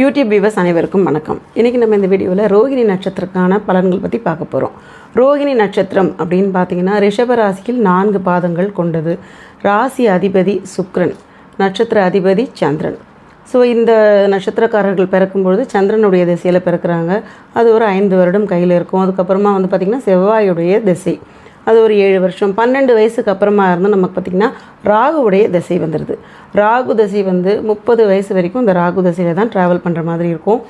YouTube viewers அனைவருக்கும் வணக்கம். இன்றைக்கி நம்ம இந்த வீடியோவில் ரோகிணி நட்சத்திரக்கான பலன்கள் பற்றி பார்க்க போகிறோம் ரோகிணி நட்சத்திரம் அப்படின்னு பார்த்தீங்கன்னா ரிஷப ராசியில் நான்கு பாதங்கள் கொண்டது. ராசி அதிபதி சுக்ரன் நட்சத்திர அதிபதி சந்திரன். ஸோ இந்த நட்சத்திரக்காரர்கள் பிறக்கும்பொழுது சந்திரனுடைய திசையில் பிறக்கிறாங்க. அது ஒரு ஐந்து வருடம் கையில் இருக்கும். அதுக்கப்புறமா வந்து பார்த்திங்கன்னா செவ்வாயுடைய திசை. அது ஒரு ஏழு வருஷம். பன்னெண்டு வயசுக்கு அப்புறமா இருந்து நமக்கு பார்த்திங்கன்னா ராகுவுடைய திசை வந்துடுது ராகு திசை வந்து முப்பது வயசு வரைக்கும் இந்த ராகு திசையில் தான் ட்ராவல் பண்ணுற மாதிரி இருக்கும்.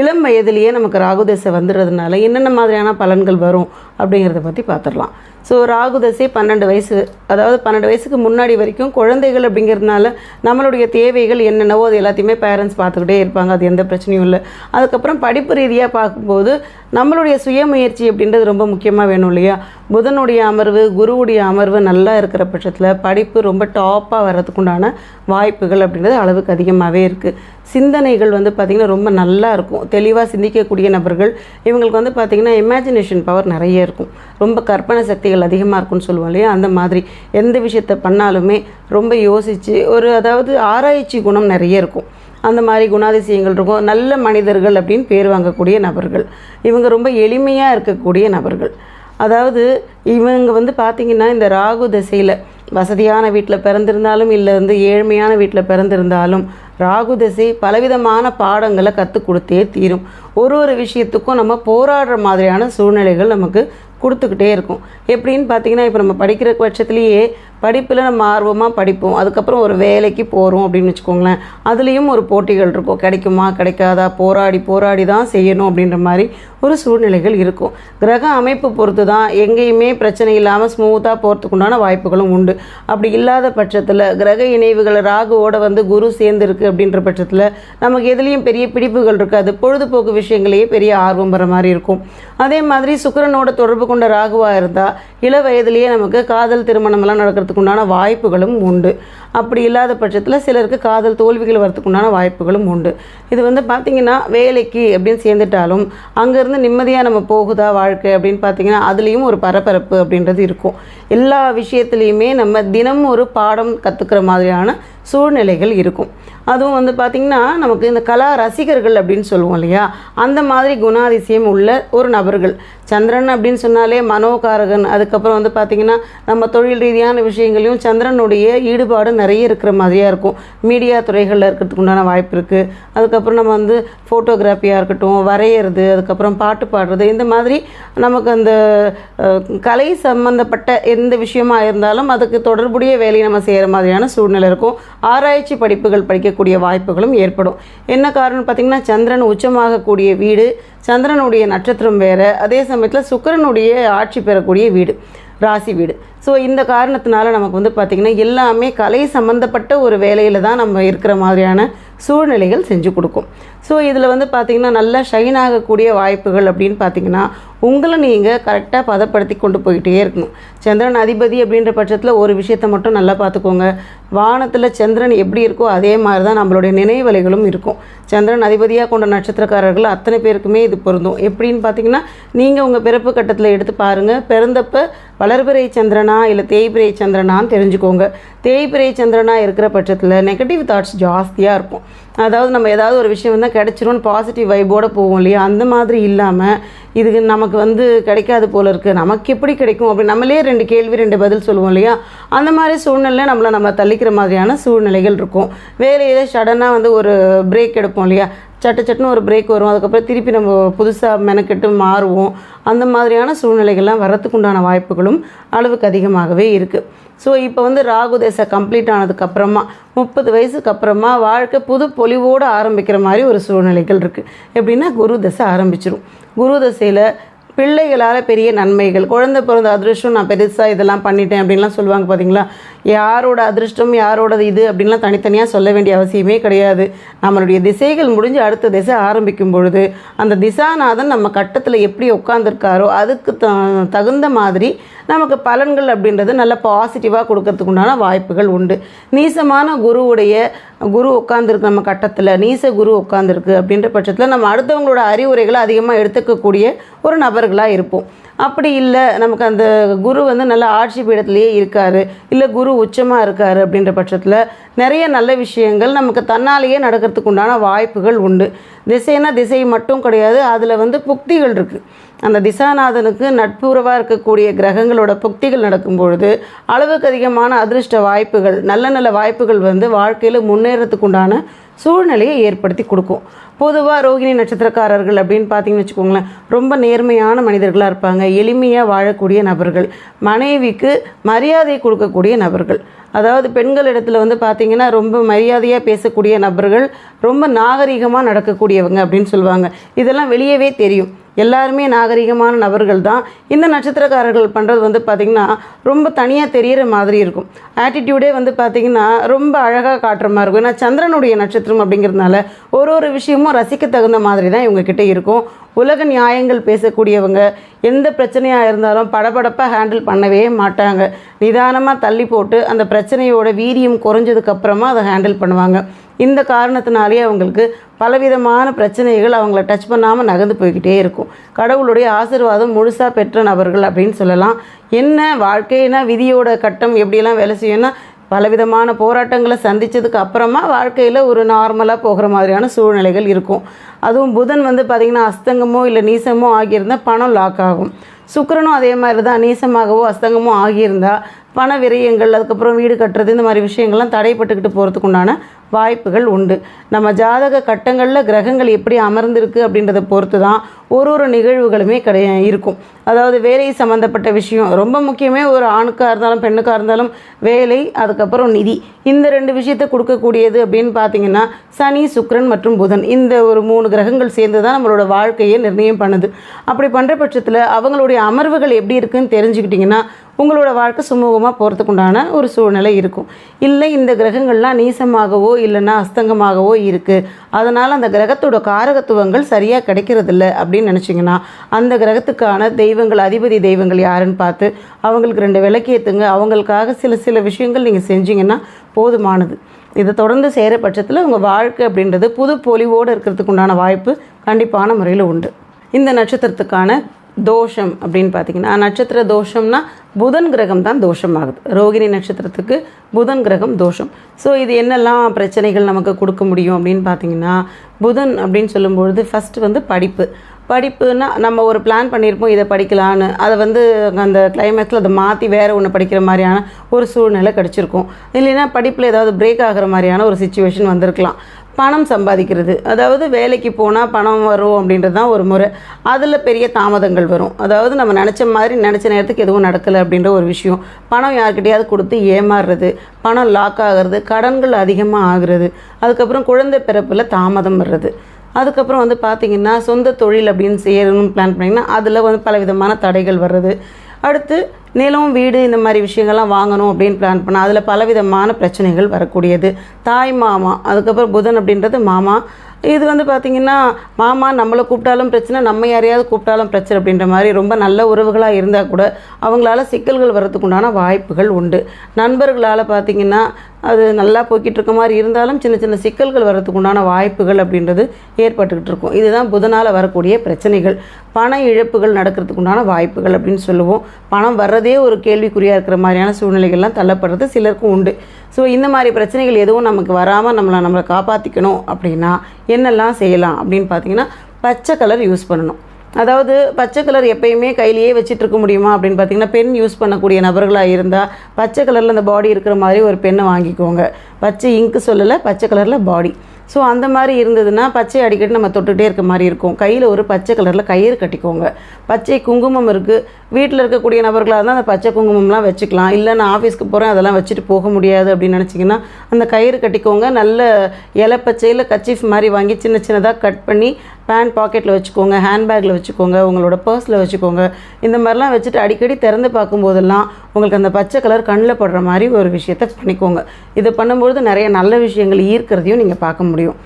இளம் வயதிலேயே நமக்கு ராகு தசை வந்துடுறதுனால என்னென்ன மாதிரியான பலன்கள் வரும் அப்படிங்கிறத பற்றி பார்த்துடலாம் ஸோ ராகு தசை பன்னெண்டு வயசு. அதாவது பன்னெண்டு வயசுக்கு முன்னாடி வரைக்கும் குழந்தைகள் அப்படிங்கிறதுனால நம்மளுடைய தேவைகள் என்னென்னவோ அது எல்லாத்தையுமே பேரண்ட்ஸ் பார்த்துக்கிட்டே இருப்பாங்க. அது எந்த பிரச்சனையும் இல்லை. அதுக்கப்புறம் படிப்பு ரீதியாக பார்க்கும்போது நம்மளுடைய சுயமுயற்சி அப்படின்றது ரொம்ப முக்கியமாக வேணும் இல்லையா? புதனுடைய அமர்வு குருவுடைய அமர்வு நல்லா இருக்கிற பட்சத்தில் படிப்பு ரொம்ப டாப்பாக வர்றதுக்குண்டான வாய்ப்புகள் அப்படின்றது அளவுக்கு அதிகமாகவே இருக்குது சிந்தனைகள் வந்து பார்த்திங்கன்னா ரொம்ப நல்லா இருக்கும். தெளிவாக சிந்திக்கக்கூடிய நபர்கள் இவங்களுக்கு வந்து பார்த்திங்கன்னா இமேஜினேஷன் பவர் நிறைய இருக்கும். ரொம்ப கற்பனை சக்திகள் அதிகமாக இருக்கும்னு சொல்லுவோம் இல்லையா? அந்த மாதிரி. எந்த விஷயத்தை பண்ணாலுமே ரொம்ப யோசித்து ஒரு அதாவது ஆராய்ச்சி குணம் நிறைய இருக்கும். அந்த மாதிரி குணாதிசயங்கள் இருக்கும். நல்ல மனிதர்கள் அப்படின்னு பேர் வாங்கக்கூடிய நபர்கள். இவங்க ரொம்ப எளிமையாக இருக்கக்கூடிய நபர்கள். அதாவது இவங்க வந்து பார்த்திங்கன்னா இந்த ராகு திசையில் வசதியான வீட்டில் பிறந்திருந்தாலும் இல்லை வந்து ஏழ்மையான வீட்டில் பிறந்திருந்தாலும் ராகுதசை பலவிதமான பாடங்களை கற்றுக் கொடுத்தே தீரும். ஒரு ஒரு விஷயத்துக்கும் நம்ம போராடுற மாதிரியான சூழ்நிலைகள் நமக்கு கொடுத்துக்கிட்டே இருக்கும். எப்படின்னு பார்த்தீங்கன்னா இப்போ நம்ம படிக்கிற பட்சத்துலேயே படிப்பில் நம்ம ஆர்வமாக படிப்போம். அதுக்கப்புறம் ஒரு வேலைக்கு போகிறோம் அப்படின்னு வச்சுக்கோங்களேன். அதுலேயும் ஒரு போட்டிகள் இருக்கும். கிடைக்குமா கிடைக்காதா போராடி போராடி தான் செய்யணும் அப்படின்ற மாதிரி ஒரு சூழ்நிலைகள் இருக்கும். கிரக அமைப்பு பொறுத்து தான் எங்கேயுமே பிரச்சனை இல்லாமல் ஸ்மூத்தாக போகிறதுக்கு உண்டான வாய்ப்புகளும் உண்டு. அப்படி இல்லாத பட்சத்தில் கிரக இணைவுகள் ராகுவோட வந்து குரு சேர்ந்துருக்கு அப்படின்ற பட்சத்தில் நமக்கு எதுலேயும் பெரிய பிடிப்புகள் இருக்காது. பொழுதுபோக்கு விஷயங்களையே பெரிய ஆர்வம் வர மாதிரி இருக்கும். அதே மாதிரி சுக்கிரனோட தொடர்பு கொண்ட ராகுவாக இருந்தால் இள வயதிலேயே நமக்கு காதல் திருமணமெல்லாம் நடக்கிறதுக்கு உண்டான வாய்ப்புகளும் உண்டு. அப்படி இல்லாத பட்சத்தில் சிலருக்கு காதல் தோல்விகள் வரத்துக்குண்டான வாய்ப்புகளும் உண்டு. இது வந்து பார்த்திங்கன்னா வேலைக்கு அப்படின்னு சேர்ந்துட்டாலும் அங்கேருந்து நிம்மதியாக நம்ம போகுதா வாழ்க்கை அப்படின்னு பார்த்தீங்கன்னா அதுலேயும் ஒரு பரபரப்பு அப்படின்றது இருக்கும். எல்லா விஷயத்துலேயுமே நம்ம தினமும் ஒரு பாடம் கற்றுக்கிற மாதிரியான சூழ்நிலைகள் இருக்கும். அதுவும் வந்து பார்த்திங்கன்னா நமக்கு இந்த கலா ரசிகர்கள் அப்படின்னு சொல்லுவோம் இல்லையா? அந்த மாதிரி குணாதிசயம் உள்ள ஒரு நபர்கள். சந்திரன் அப்படின்னு சொன்னாலே மனோகாரகன். அதுக்கப்புறம் வந்து பார்த்திங்கன்னா நம்ம தொழில் ரீதியான விஷயங்களையும் சந்திரனுடைய ஈடுபாடு நிறைய இருக்கிற மாதிரியாக இருக்கும். மீடியா துறைகளில் இருக்கிறதுக்கு உண்டான வாய்ப்பு இருக்குது அதுக்கப்புறம் நம்ம வந்து ஃபோட்டோகிராஃபியாக இருக்கட்டும் வரைகிறது அதுக்கப்புறம் பாட்டு பாடுறது இந்த மாதிரி நமக்கு அந்த கலை சம்மந்தப்பட்ட எந்த விஷயமா இருந்தாலும் அதுக்கு தொடர்புடைய வேலையை நம்ம செய்கிற மாதிரியான சூழ்நிலை இருக்கும். ஆராய்ச்சி படிப்புகள் படிக்கக்கூடிய வாய்ப்புகளும் ஏற்படும். என்ன காரணம் பார்த்திங்கன்னா சந்திரன் உச்சமாகக்கூடிய வீடு சந்திரனுடைய நட்சத்திரம் வேறு. அதே சமயத்தில் சுக்கிரனுடைய ஆட்சி பெறக்கூடிய வீடு ராசி வீடு. ஸோ இந்த காரணத்தினால நமக்கு வந்து பார்த்திங்கன்னா எல்லாமே கலை சம்மந்தப்பட்ட ஒரு வேலையில் தான் நம்ம இருக்கிற மாதிரியான சூழ்நிலைகள் செஞ்சு கொடுக்கும். ஸோ இதில் வந்து பார்த்திங்கன்னா நல்லா ஷைன் ஆகக்கூடிய வாய்ப்புகள் அப்படின்னு பார்த்திங்கன்னா உங்களை நீங்கள் கரெக்டாக பதப்படுத்தி கொண்டு போயிட்டே இருக்கணும். சந்திரன் அதிபதி அப்படின்ற பட்சத்தில் ஒரு விஷயத்தை மட்டும் நல்லா பார்த்துக்கோங்க வானத்தில் சந்திரன் எப்படி இருக்கோ அதே மாதிரி தான் நம்மளுடைய நினைவலைகளும் இருக்கும். சந்திரன் அதிபதியாக கொண்ட நட்சத்திரக்காரர்கள் அத்தனை பேருக்குமே இது பொருந்தும். எப்படின்னு பார்த்தீங்கன்னா நீங்கள் உங்கள் பிறப்பு கட்டத்தில் எடுத்து பாருங்கள் பிறந்தப்போ வளர்பிறை சந்திரனா இல்லை தேய்பிரை சந்திரனான்னு தெரிஞ்சுக்கோங்க. தேய்பிரை சந்திரனா இருக்கிற பட்சத்தில் நெகட்டிவ் தாட்ஸ் ஜாஸ்தியாக இருக்கும். அதாவது நம்ம ஏதாவது ஒரு விஷயம் வந்து கிடச்சிரும்னு பாசிட்டிவ் வைபோடு போவோம் இல்லையா? அந்த மாதிரி இல்லாமல் இதுக்கு நமக்கு வந்து கிடைக்காது போல இருக்குது நமக்கு எப்படி கிடைக்கும் அப்படி நம்மளே ரெண்டு கேள்வி ரெண்டு பதில் சொல்லுவோம் இல்லையா? அந்த மாதிரி சூழ்நிலை நம்மளை நம்ம தள்ளிக்கிற மாதிரியான சூழ்நிலைகள் இருக்கும். வேலையில் சடனாக வந்து ஒரு பிரேக் எடுப்போம் இல்லையா? சட்டு சட்டுன்னு ஒரு பிரேக் வரும். அதுக்கப்புறம் திருப்பி நம்ம புதுசாக மெனக்கெட்டு மாறுவோம். அந்த மாதிரியான சூழ்நிலைகள்லாம் வரத்துக்கு உண்டான வாய்ப்புகளும் அளவுக்கு அதிகமாகவே இருக்குது ஸோ இப்போ வந்து ராகு தேச கம்ப்ளீட் ஆனதுக்கப்புறமா முப்பது வயசுக்கு அப்புறமா வாழ்க்கை புது பொலிவோடு ஆரம்பிக்கிற மாதிரி ஒரு சூழ்நிலைகள் இருக்குது எப்படின்னா குரு தசை ஆரம்பிச்சிடும் குரு தசையில் பிள்ளைகளால் பெரிய நன்மைகள் குழந்தை பிறந்த அதிர்ஷ்டம் நான் பெருசாக இதெல்லாம் பண்ணிட்டேன் அப்படின்லாம் சொல்லுவாங்க பார்த்தீங்களா யாரோட அதிர்ஷ்டம் யாரோடது இது அப்படின்லாம் தனித்தனியாக சொல்ல வேண்டிய அவசியமே கிடையாது. நம்மளுடைய திசைகள் முடிஞ்சு அடுத்த திசை ஆரம்பிக்கும் பொழுது அந்த திசாநாதன் நம்ம கட்டத்தில் எப்படி உட்காந்துருக்காரோ அதுக்கு த தகுந்த மாதிரி நமக்கு பலன்கள் அப்படின்றது நல்ல பாசிட்டிவாக கொடுக்கறதுக்கு உண்டான வாய்ப்புகள் உண்டு. நீசமான குருவுடைய குரு உட்காந்துருக்கு நம்ம கட்டத்தில் நீச குரு உட்காந்துருக்கு அப்படின்ற பட்சத்தில் நம்ம அடுத்தவங்களோட அறிவுரைகளை அதிகமாக எடுத்துக்கக்கூடிய ஒரு நபர்களாக இருப்போம். அப்படி இல்லை. நமக்கு அந்த குரு வந்து நல்ல ஆட்சி பீடத்துலேயே இருக்காரு. இல்லை குரு உச்சமாக இருக்காரு அப்படின்ற பட்சத்தில் நிறைய நல்ல விஷயங்கள் நமக்கு தன்னாலேயே நடக்கிறதுக்கு உண்டான வாய்ப்புகள் உண்டு. திசைனா திசை மட்டும் கிடையாது. அதில் வந்து புக்திகள் இருக்குது அந்த திசாநாதனுக்கு நட்புறவாக இருக்கக்கூடிய கிரகங்களோட புக்திகள் நடக்கும் பொழுது அளவுக்கு அதிகமான அதிர்ஷ்ட வாய்ப்புகள் நல்ல நல்ல வாய்ப்புகள் வந்து வாழ்க்கையில் முன்னேறத்துக்கு உண்டான சூழ்நிலையை ஏற்படுத்தி கொடுக்கும். பொதுவாக ரோகிணி நட்சத்திரக்காரர்கள் அப்படின்னு பார்த்தீங்கன்னு வச்சுக்கோங்களேன் ரொம்ப நேர்மையான மனிதர்களாக இருப்பாங்க எளிமையாக வாழக்கூடிய நபர்கள் மனைவிக்கு மரியாதை கொடுக்கக்கூடிய நபர்கள். அதாவது பெண்கள் இடத்துல வந்து பார்த்திங்கன்னா ரொம்ப மரியாதையாக பேசக்கூடிய நபர்கள் ரொம்ப நாகரிகமாக நடக்கக்கூடியவங்க அப்படின்னு சொல்லுவாங்க. இதெல்லாம் வெளியவே தெரியும். எல்லாருமே நாகரிகமான நபர்கள் தான் இந்த நட்சத்திரக்காரர்கள் பண்ணுறது வந்து பார்த்திங்கன்னா ரொம்ப தனியாக தெரிகிற மாதிரி இருக்கும். ஆட்டிடியூடே வந்து பார்த்திங்கன்னா ரொம்ப அழகாக காட்டுற மாதிரி இருக்கும். ஏன்னா சந்திரனுடைய நட்சத்திரம் அப்படிங்கிறதுனால ஒரு ஒரு விஷயமும் ரசிக்க தகுந்த மாதிரி தான் இவங்கக்கிட்ட இருக்கும். உலக நியாயங்கள் பேசக்கூடியவங்க எந்த பிரச்சனையாக இருந்தாலும் படபடப்பாக ஹேண்டில் பண்ணவே மாட்டாங்க. நிதானமாக தள்ளி போட்டு அந்த பிரச்சனையோட வீரியம் குறைஞ்சதுக்கப்புறமா அதை ஹேண்டில் பண்ணுவாங்க. இந்த காரணத்தினாலேயே அவங்களுக்கு பலவிதமான பிரச்சனைகள் அவங்கள டச் பண்ணாமல் நகர்ந்து போய்கிட்டே இருக்கும். கடவுளுடைய ஆசீர்வாதம் முழுசாக பெற்ற நபர்கள் அப்படின்னு சொல்லலாம். என்ன வாழ்க்கைனா விதியோட கட்டம் எப்படியெல்லாம் வேலை செய்யும்னா பலவிதமான போராட்டங்களை சந்தித்ததுக்கு அப்புறமா வாழ்க்கையில் ஒரு நார்மலாக போகிற மாதிரியான சூழ்நிலைகள் இருக்கும். அதுவும் புதன் வந்து பார்த்திங்கன்னா அஸ்தங்கமோ இல்லை நீசமோ ஆகியிருந்தால் பணம் லாக் ஆகும். சுக்கரனும் அதே மாதிரி தான் நீசமாகவோ அஸ்தங்கமோ ஆகியிருந்தால் பண விரயங்கள் அதுக்கப்புறம் வீடு கட்டுறது இந்த மாதிரி விஷயங்கள்லாம் தடைப்பட்டுக்கிட்டு போகிறதுக்கு உண்டான வாய்ப்புகள் உண்டு. நம்ம ஜாதக கட்டங்களில் கிரகங்கள் எப்படி அமர்ந்திருக்கு அப்படின்றத பொறுத்து தான் ஒரு ஒரு நிகழ்வுகளுமே கிடையா இருக்கும். அதாவது வேலை சம்மந்தப்பட்ட விஷயம் ரொம்ப முக்கியமே ஒரு ஆணுக்காக இருந்தாலும் பெண்ணுக்காக இருந்தாலும் வேலை அதுக்கப்புறம் நிதி. இந்த ரெண்டு விஷயத்தை கொடுக்கக்கூடியது அப்படின்னு பார்த்தீங்கன்னா சனி சுக்ரன் மற்றும் புதன். இந்த ஒரு மூணு கிரகங்கள் சேர்ந்து தான் நம்மளோட வாழ்க்கையை நிர்ணயம் பண்ணுது. அப்படி பண்ணுற பட்சத்தில் அவங்களுடைய அமர்வுகள் எப்படி இருக்குன்னு தெரிஞ்சுக்கிட்டிங்கன்னா உங்களோட வாழ்க்கை சுமூகமாக போகிறதுக்கு உண்டான ஒரு சூழ்நிலை இருக்கும். இல்லை இந்த கிரகங்கள்லாம் நீசமாகவோ இல்லைன்னா அஸ்தங்கமாகவோ இருக்குது அதனால் அந்த கிரகத்தோட காரகத்துவங்கள் சரியாக கிடைக்கிறதில்ல அப்படின்னு நினச்சிங்கன்னா அந்த கிரகத்துக்கான தெய்வங்கள் அதிபதி தெய்வங்கள் யாருன்னு பார்த்து அவங்களுக்கு ரெண்டு விளக்கேற்றுங்க அவங்களுக்காக சில சில விஷயங்கள் நீங்கள் செஞ்சீங்கன்னா போதுமானது. இதை தொடர்ந்து செய்கிற பட்சத்தில் உங்கள் வாழ்க்கை அப்படின்றது புது பொலிவோடு இருக்கிறதுக்கு உண்டான வாய்ப்பு கண்டிப்பான முறையில் உண்டு. இந்த நட்சத்திரத்துக்கான தோஷம் அப்படின்னு பார்த்தீங்கன்னா நட்சத்திர தோஷம்னா புதன் கிரகம் தான் தோஷமாகுது. ரோகிணி நட்சத்திரத்துக்கு புதன் கிரகம் தோஷம். ஸோ இது என்னெல்லாம் பிரச்சனைகள் நமக்கு கொடுக்க முடியும் அப்படின்னு பார்த்தீங்கன்னா புதன் அப்படின்னு சொல்லும்பொழுது ஃபஸ்ட்டு வந்து படிப்பு. படிப்புனா நம்ம ஒரு பிளான் பண்ணியிருப்போம் இதை படிக்கலான்னு அதை வந்து அந்த கிளைமேக்ஸில் அதை மாற்றி வேறு ஒன்று படிக்கிற மாதிரியான ஒரு சூழ்நிலை கிடச்சிருக்கும். இல்லைன்னா படிப்பில் ஏதாவது பிரேக் ஆகிற மாதிரியான ஒரு சுச்சுவேஷன் வந்திருக்கலாம். பணம் சம்பாதிக்கிறது. அதாவது வேலைக்கு போனால் பணம் வரும் அப்படின்றது தான் ஒரு முறை. அதில் பெரிய தாமதங்கள் வரும். அதாவது நம்ம நினச்ச மாதிரி நினச்ச நேரத்துக்கு எதுவும் நடக்கலை அப்படின்ற ஒரு விஷயம். பணம் யார்கிட்டையாவது கொடுத்து ஏமாறுறது பணம் லாக் ஆகிறது கடன்கள் அதிகமாக ஆகிறது அதுக்கப்புறம் குழந்தை பிறப்பில் தாமதம் வர்றது. அதுக்கப்புறம் வந்து பார்த்திங்கன்னா சொந்த தொழில் அப்படின்னு செய்யணும்னு பிளான் பண்ணிங்கன்னா அதில் வந்து பல விதமான தடைகள் வர்றது. அடுத்து நிலம் வீடு இந்த மாதிரி விஷயங்கள்லாம் வாங்கணும் அப்படின்னு பிளான் பண்ணால் அதில் பலவிதமான பிரச்சனைகள் வரக்கூடியது. தாய் மாமா அதுக்கப்புறம் புதன் அப்படின்றது மாமா. இது வந்து பார்த்திங்கன்னா மாமா நம்மளை கூப்பிட்டாலும் பிரச்சனை நம்ம யாரையாவது கூப்பிட்டாலும் பிரச்சனை அப்படின்ற மாதிரி ரொம்ப நல்ல உறவுகளாக இருந்தால் கூட அவங்களால சிக்கல்கள் வர்றதுக்குண்டான வாய்ப்புகள் உண்டு. நண்பர்களால் பார்த்திங்கன்னா அது நல்லா போய்கிட்டு இருக்க மாதிரி இருந்தாலும் சின்ன சின்ன சிக்கல்கள் வர்றதுக்கு உண்டான வாய்ப்புகள் அப்படின்றது ஏற்பட்டுக்கிட்டு இருக்கும். இதுதான் புதனால் வரக்கூடிய பிரச்சனைகள். பண இழப்புகள் நடக்கிறதுக்கு உண்டான வாய்ப்புகள் அப்படின்னு சொல்லுவோம். பணம் வர்றதே ஒரு கேள்விக்குறியாக இருக்கிற மாதிரியான சூழ்நிலைகள்லாம் தள்ளப்படுறது சிலருக்கும் உண்டு. ஸோ இந்த மாதிரி பிரச்சனைகள் எதுவும் நமக்கு வராமல் நம்மளை நம்மளை காப்பாற்றிக்கணும் அப்படின்னா என்னெல்லாம் செய்யலாம் அப்படின்னு பார்த்தீங்கன்னா பச்சை கலர் யூஸ் பண்ணணும். அதாவது பச்சை கலர் எப்பயுமே கையிலேயே வச்சுட்டு இருக்க முடியுமா அப்படின்னு பார்த்தீங்கன்னா பெண் யூஸ் பண்ணக்கூடிய நபர்களாக இருந்தால் பச்சை கலரில் அந்த பாடி இருக்கிற மாதிரி ஒரு பெண்ணை வாங்கிக்கோங்க. பச்சை இங்கு சொல்லலை பச்சை கலரில் பாடி ஸோ அந்த மாதிரி இருந்ததுன்னா பச்சை அடிக்கடி நம்ம தொட்டுகிட்டே இருக்க மாதிரி இருக்கும். கையில் ஒரு பச்சை கலரில் கயிறு கட்டிக்கோங்க. பச்சை குங்குமம் இருக்குது வீட்டில் இருக்கக்கூடிய நபர்களாக இருந்தால் அந்த பச்சை குங்குமம்லாம் வச்சுக்கலாம். இல்லை நான் ஆஃபீஸ்க்கு போகிறேன் அதெல்லாம் வச்சுட்டு போக முடியாது அப்படின்னு நினச்சிங்கன்னா அந்த கயிறு கட்டிக்கோங்க. நல்ல இலை பச்சையில் கச்சீஃப் மாதிரி வாங்கி சின்ன சின்னதாக கட் பண்ணி பேண்ட் பாக்கெட்டில் வச்சுக்கோங்க ஹேண்ட்பேக்கில் வச்சுக்கோங்க உங்களோட பர்ஸில் வச்சுக்கோங்க. இந்த மாதிரிலாம் வச்சுட்டு அடிக்கடி திறந்து பார்க்கும்போதெல்லாம் உங்களுக்கு அந்த பச்சை கலர் கண்ணில் படுற மாதிரி ஒரு விஷயத்த பண்ணிக்கோங்க. இதை பண்ணும்பொழுது நிறைய நல்ல விஷயங்கள் ஈர்க்கிறதையும் நீங்கள் பார்க்க முடியும்.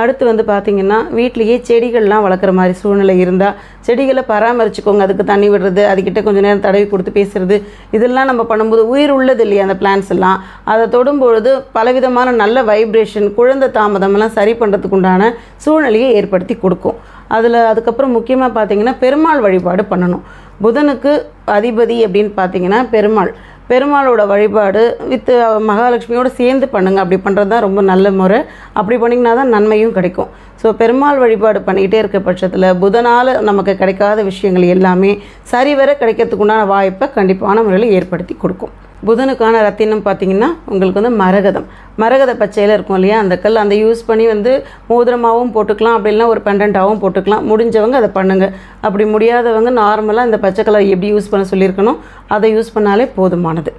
அடுத்து வந்து பார்த்திங்கன்னா வீட்லேயே செடிகள்லாம் வளர்க்குற மாதிரி சூழ்நிலை இருந்தால் செடிகளை பராமரிச்சுக்கோங்க. அதுக்கு தண்ணி விடுறது அதுக்கிட்ட கொஞ்சம் நேரம் தடவி கொடுத்து பேசுறது இதெல்லாம் நம்ம பண்ணும்போது உயிர் உள்ளது இல்லையா அந்த பிளான்ஸ் எல்லாம். அதை தொடும்பொழுது பலவிதமான நல்ல வைப்ரேஷன் குழந்தை தாமதமெல்லாம் சரி பண்ணுறதுக்கு உண்டான சூழ்நிலையை ஏற்படுத்தி கொடுக்கும். அதில் அதுக்கப்புறம் முக்கியமாக பார்த்தீங்கன்னா பெருமாள் வழிபாடு பண்ணணும். புதனுக்கு அதிபதி அப்படின்னு பார்த்தீங்கன்னா பெருமாள். பெருமாளோட வழிபாடு வித்து மகாலட்சுமியோடு சேர்ந்து பண்ணுங்க. அப்படி பண்ணுறது தான் ரொம்ப நல்ல முறை. அப்படி பண்ணிங்கன்னா தான் நன்மையும் கிடைக்கும். ஸோ பெருமாள் வழிபாடு பண்ணிக்கிட்டே இருக்க பட்சத்தில் புதனால் நமக்கு கிடைக்காத விஷயங்கள் எல்லாமே சரிவர கிடைக்கிறதுக்குண்டான வாய்ப்பை கண்டிப்பான முறையில் ஏற்படுத்தி கொடுக்கும். புதனுக்கான ரத்தினம் பார்த்தீங்கன்னா உங்களுக்கு வந்து மரகதம். மரகத பச்சையில் இருக்கும் இல்லையா? அந்த கல் அந்த யூஸ் பண்ணி வந்து மோதிரமாகவும் போட்டுக்கலாம் அப்படி இல்லைனா ஒரு பெண்டண்ட்டாகவும் போட்டுக்கலாம். முடிஞ்சவங்க அதை பண்ணுங்கள் அப்படி முடியாதவங்க நார்மலாக இந்த பச்சை கலர் எப்படி யூஸ் பண்ண சொல்லியிருக்கணும் அதை யூஸ் பண்ணாலே போதுமானது.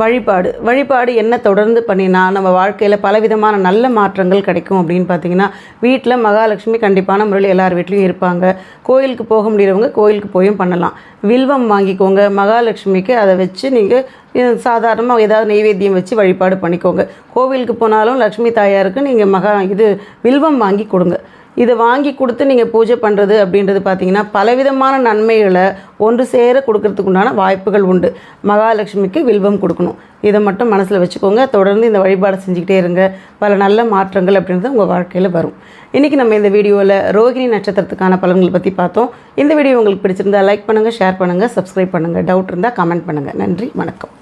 வழிபாடு. வழிபாடு என்ன தொடர்ந்து பண்ணினா நம்ம வாழ்க்கையில் பலவிதமான நல்ல மாற்றங்கள் கிடைக்கும் அப்படின்னு பார்த்தீங்கன்னா வீட்டில் மகாலட்சுமி கண்டிப்பான முறையில் எல்லார் வீட்லேயும் இருப்பாங்க. கோயிலுக்கு போக முடியறவங்க கோயிலுக்கு போயும் பண்ணலாம். வில்வம் வாங்கிக்கோங்க. மகாலட்சுமிக்கு அதை வச்சு நீங்கள் சாதாரணமாக ஏதாவது நெய்வேத்தியம் வச்சு வழிபாடு பண்ணிக்கோங்க. கோவிலுக்கு போனாலும் லக்ஷ்மி தாயாருக்கு நீங்கள் மகா இது வில்வம் வாங்கி கொடுங்க. இதை வாங்கி கொடுத்து நீங்கள் பூஜை பண்ணுறது அப்படின்றது பார்த்தீங்கன்னா பலவிதமான நன்மைகளை ஒன்று சேர கொடுக்கறதுக்குண்டான வாய்ப்புகள் உண்டு. மகாலட்சுமிக்கு வில்வம் கொடுக்கணும். இதை மட்டும் மனசில் வச்சுக்கோங்க. தொடர்ந்து இந்த வழிபாடு செஞ்சுக்கிட்டே இருங்க. பல நல்ல மாற்றங்கள் அப்படின்றது உங்கள் வாழ்க்கையில் வரும். இன்றைக்கி நம்ம இந்த வீடியோவில் ரோகிணி நட்சத்திரத்துக்கான பலன்களை பற்றி பார்த்தோம். இந்த வீடியோ உங்களுக்கு பிடிச்சிருந்தா லைக் பண்ணுங்கள் ஷேர் பண்ணுங்கள் சப்ஸ்கிரைப் பண்ணுங்கள் டவுட் இருந்தால் கமெண்ட் பண்ணுங்கள் நன்றி வணக்கம்.